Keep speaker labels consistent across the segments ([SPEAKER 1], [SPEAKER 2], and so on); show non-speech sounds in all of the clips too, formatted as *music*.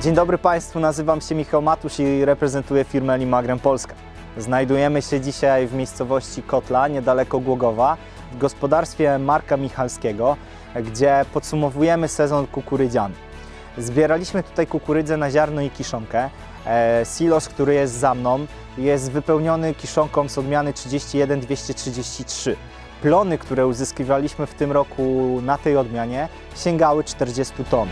[SPEAKER 1] Dzień dobry Państwu, nazywam się Michał Matusz i reprezentuję firmę Limagrem Polska. Znajdujemy się dzisiaj w miejscowości Kotla, niedaleko Głogowa, w gospodarstwie Marka Michalskiego, gdzie podsumowujemy sezon kukurydziany. Zbieraliśmy tutaj kukurydzę na ziarno i kiszonkę. E, Silos, który jest za mną, jest wypełniony kiszonką z odmiany 31233. Plony, które uzyskiwaliśmy w tym roku na tej odmianie, sięgały 40 ton.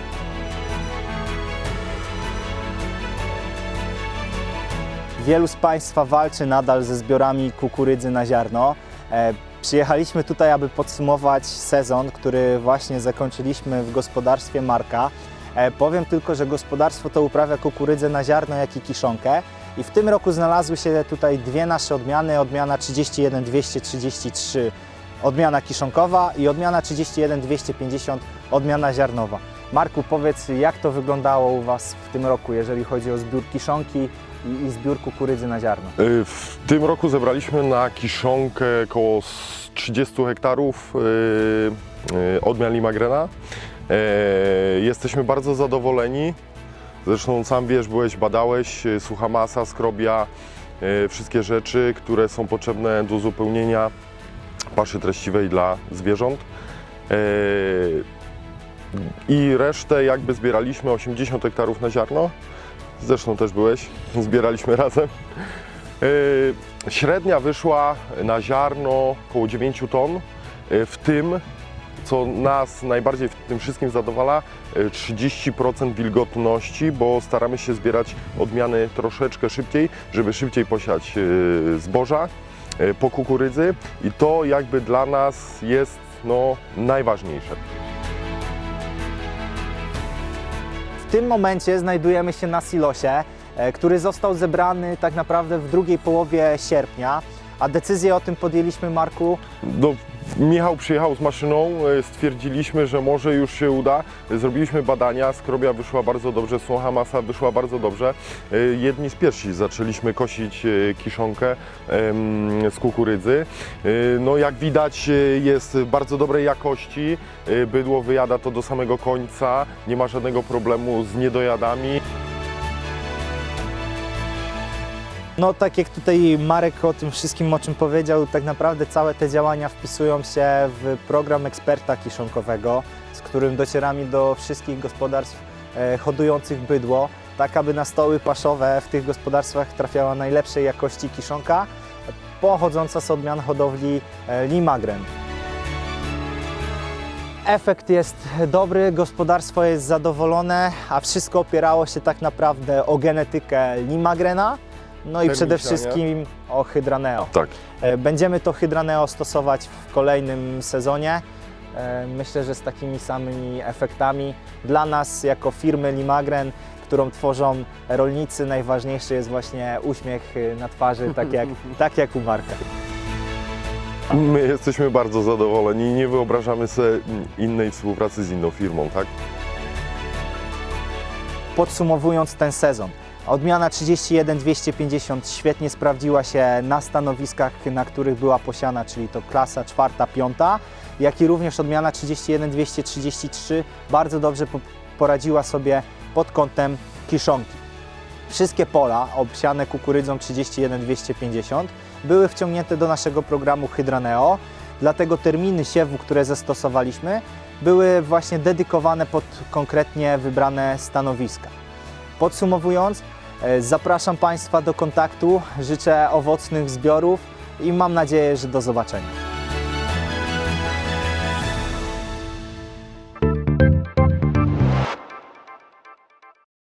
[SPEAKER 1] Wielu z Państwa walczy nadal ze zbiorami kukurydzy na ziarno. E, Przyjechaliśmy tutaj, aby podsumować sezon, który właśnie zakończyliśmy w gospodarstwie Marka. E, Powiem tylko, że gospodarstwo to uprawia kukurydzę na ziarno, jak i kiszonkę. I w tym roku znalazły się tutaj dwie nasze odmiany, odmiana 31233, odmiana kiszonkowa i odmiana 31250, odmiana ziarnowa. Marku, powiedz, jak to wyglądało u Was w tym roku, jeżeli chodzi o zbiór kiszonki i, i zbiór kukurydzy na ziarno?
[SPEAKER 2] Y, W tym roku zebraliśmy na kiszonkę około 30 hektarów y, y, odmian Limagrena. Jesteśmy bardzo zadowoleni. Zresztą sam wiesz, byłeś, badałeś, sucha masa, skrobia, wszystkie rzeczy, które są potrzebne do uzupełnienia paszy treściwej dla zwierząt. I resztę jakby zbieraliśmy 80 hektarów na ziarno. Zresztą też byłeś, *laughs* zbieraliśmy razem. Yy, Średnia wyszła na ziarno około 9 ton, yy, w tym, co nas najbardziej w tym wszystkim zadowala, yy, 30% wilgotności, bo staramy się zbierać odmiany troszeczkę szybciej, żeby szybciej posiać zboża po kukurydzy i to jakby dla nas jest no, najważniejsze.
[SPEAKER 1] W tym momencie znajdujemy się na silosie, e, który został zebrany tak naprawdę w drugiej połowie sierpnia, a decyzję o tym podjęliśmy, Marku,
[SPEAKER 2] No, Michał przyjechał z maszyną, e, stwierdziliśmy, że może już się uda. Zrobiliśmy badania, skrobia wyszła bardzo dobrze, sucha masa wyszła bardzo dobrze. E, Jedni z pierwsi zaczęliśmy kosić e, kiszonkę z kukurydzy. No jak widać jest bardzo dobrej jakości, bydło wyjada to do samego końca, nie ma żadnego problemu z niedojadami.
[SPEAKER 1] No tak jak tutaj Marek o tym wszystkim, o czym powiedział, tak naprawdę całe te działania wpisują się w program eksperta kiszonkowego, z którym docieramy do wszystkich gospodarstw e, hodujących bydło, tak aby na stoły paszowe w tych gospodarstwach trafiała najlepszej jakości kiszonka pochodząca z odmian hodowli e, Limagren. Efekt jest dobry, gospodarstwo jest zadowolone, a wszystko opierało się tak naprawdę o genetykę Limagrena, no i przede wszystkim o Hydraneo.
[SPEAKER 2] Tak.
[SPEAKER 1] E, Będziemy to Hydraneo stosować w kolejnym sezonie. E, Myślę, że z takimi samymi efektami. Dla nas jako firmy Limagren, którą tworzą rolnicy, najważniejszy jest właśnie uśmiech na twarzy, tak jak, *laughs* tak jak u Marka.
[SPEAKER 2] My jesteśmy bardzo zadowoleni i nie wyobrażamy sobie innej współpracy z inną firmą, tak?
[SPEAKER 1] Podsumowując ten sezon, odmiana 31250 świetnie sprawdziła się na stanowiskach, na których była posiana, czyli to klasa czwarta, piąta, jak i również odmiana 31233 bardzo dobrze po- poradziła sobie pod kątem kiszonki. Wszystkie pola obsiane kukurydzą 31250 były wciągnięte do naszego programu Hydraneo, dlatego terminy siewu, które zastosowaliśmy, były właśnie dedykowane pod konkretnie wybrane stanowiska. Podsumowując, zapraszam Państwa do kontaktu, życzę owocnych zbiorów i mam nadzieję, że do zobaczenia.